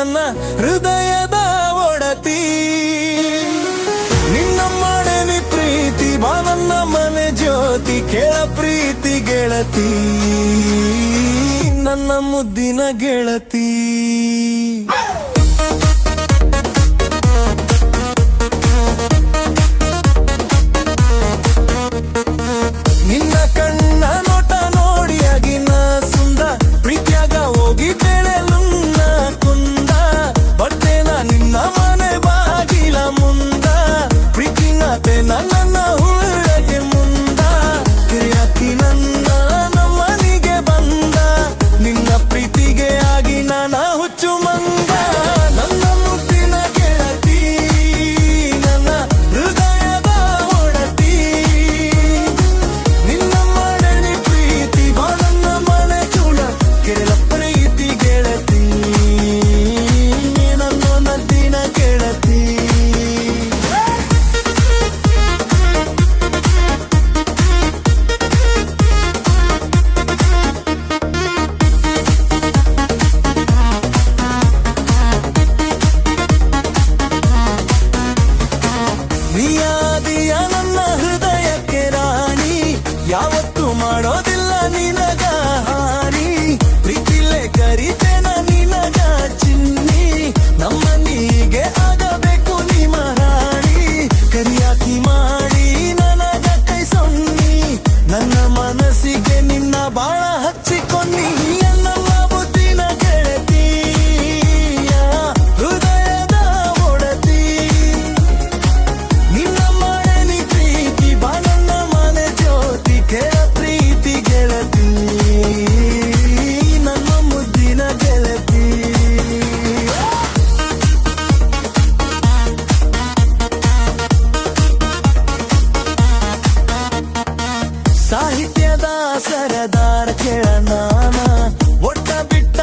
ನನ್ನ ಹೃದಯದ ಒಡತಿ. ನಿನ್ನ ಮಾಡನಿ ಪ್ರೀತಿ, ಬಾ ನನ್ನ ಮನೆ ಜ್ಯೋತಿ, ಕೇಳ ಪ್ರೀತಿ ಗೆಳತಿ. ನನ್ನ ಮುದ್ದಿನ ಗೆಳತಿ. ನೀಯಾದಿಯ ನನ್ನ ಹೃದಯಕ್ಕೆ ರಾಣಿ. ಯಾವತ್ತು ಮಾಡೋದಿಲ್ಲ ನಿನಗ ಹಾನಿ. ಪ್ರೀತಿಲೆ ಕರಿತೇನ ನಿನಗ ಚಿನ್ನಿ. ನಮ್ಮ ನೀಗೆ ಆಗಬೇಕು ನೀ ರಾಣಿ. ಕರಿಯಾಕಿ ಮಾಡಿ ನನಗ ಕೈ ಸೊನ್ನಿ. ನನ್ನ ಮನಸ್ಸಿಗೆ ನಿನ್ನ ಬಾಳ ಹಚ್ಚಿಕೊನ್ನಿ. ಸರದಾರ ಕೇಳ ನಾನ ಒಟ್ಟ ಬಿಟ್ಟ